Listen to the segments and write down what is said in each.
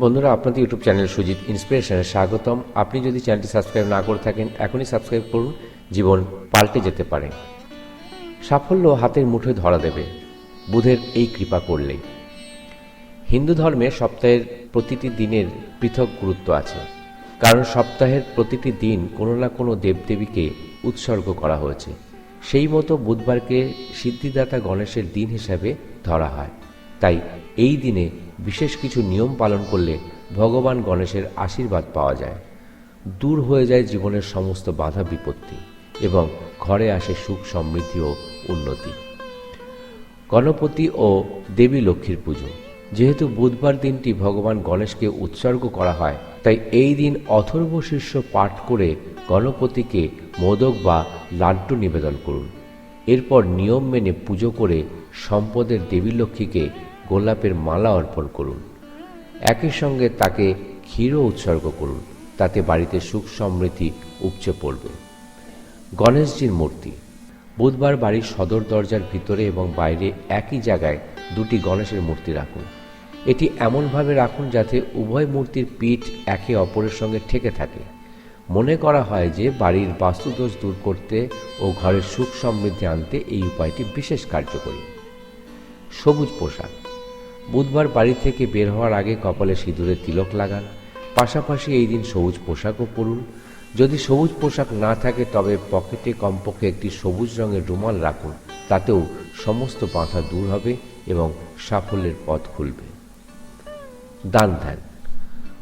বন্ধুরা, আপনাদের YouTube channel Sujit ইন্সপিরেশনে স্বাগতম। আপনি যদি চ্যানেলটি সাবস্ক্রাইব না করে থাকেন, এখনই সাবস্ক্রাইব করুন। জীবন পাল্টে যেতে পারে। সাফল্য হাতের মুঠোয় ধরা দেবে। বুধের এই কৃপা করলেই। হিন্দু ধর্মে সপ্তাহের প্রতিটি দিনের পৃথক গুরুত্ব আছে। কারণ সপ্তাহের প্রতিটি দিন কোনো না কোনো দেবদেবীকে উৎসর্গ করা হয়েছে। সেই মতো বুধবারকে সিদ্ধিদাতা গণেশের দিন হিসাবে ধরা হয়। তাই এই দিনে বিশেষ কিছু নিয়ম পালন করলে ভগবান গণেশের আশীর্বাদ পাওয়া যায়। দূর হয়ে যায় জীবনের সমস্ত বাধা বিপত্তি এবং ঘরে আসে সুখ সমৃদ্ধি ও উন্নতি। গণপতি ও দেবী লক্ষ্মীর পুজো। যেহেতু বুধবার দিনটি ভগবান গণেশকে উৎসর্গ করা হয়, তাই এই দিন অথর্ব শীর্ষ পাঠ করে গণপতিকে মোদক বা লাড্ডু নিবেদন করুন। এরপর নিয়ম মেনে পুজো করে সম্পদের দেবী লক্ষ্মীকে গোলাপের মালা অর্পণ করুন। একই সঙ্গে তাকে ক্ষীরও উৎসর্গ করুন, তাতে বাড়িতে সুখ সমৃদ্ধি উপচে পড়বে। গণেশজির মূর্তি। বুধবার বাড়ির সদর দরজার ভিতরে এবং বাইরে একই জায়গায় দুটি গণেশের মূর্তি রাখুন। এটি এমনভাবে রাখুন যাতে উভয় মূর্তির পিঠ একে অপরের সঙ্গে ঠেকে থাকে। মনে করা হয় যে বাড়ির বাস্তুদোষ দূর করতে ও ঘরের সুখ সমৃদ্ধি আনতে এই উপায়টি বিশেষ কার্যকরী। সবুজ পোশাক। বুধবার বাড়ি থেকে বের হওয়ার আগে কপালে সিঁদুরের তিলক লাগান। পাশাপাশি এই দিন সবুজ পোশাকও পরুন। যদি সবুজ পোশাক না থাকে, তবে পকেটে কমপক্ষে একটি সবুজ রঙের রুমাল রাখুন। তাতেও সমস্ত বাধা দূর হবে এবং সাফল্যের পথ খুলবে। দান ধ্যান।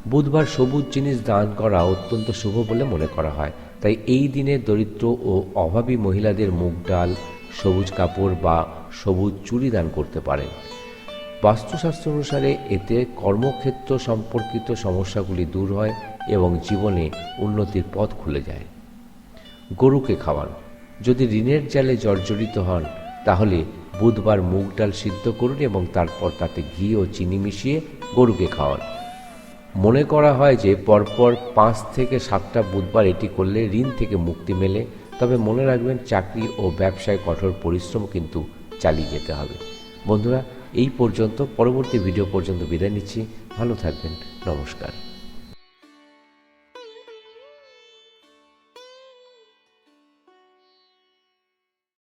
বুধবার সবুজ জিনিস দান করা অত্যন্ত শুভ বলে মনে করা হয়। তাই এই দিনে দরিদ্র ও অভাবী মহিলাদের মুগ ডাল, সবুজ কাপড় বা সবুজ চুরি দান করতে পারেন। বাস্তুশাস্ত্র অনুসারে এতে কর্মক্ষেত্র সম্পর্কিত সমস্যাগুলি দূর হয় এবং জীবনে উন্নতির পথ খুলে যায়। গরুকে খাওয়ান। যদি ঋণের জালে জর্জরিত হন, তাহলে বুধবার মুগ ডাল সিদ্ধ করুন এবং তারপর তাতে ঘি ও চিনি মিশিয়ে গরুকে খাওয়ান। মনে করা হয় যে পরপর পাঁচ থেকে সাতটা বুধবার এটি করলে ঋণ থেকে মুক্তি মেলে, তবে মনে রাখবেন চাকরি ও ব্যবসায় কঠোর পরিশ্রম কিন্তু চালিয়ে যেতে হবে। বন্ধুরা এই পর্যন্ত পরবর্তী ভিডিও পর্যন্ত বিদায় নিচ্ছি। ভালো থাকবেন। নমস্কার।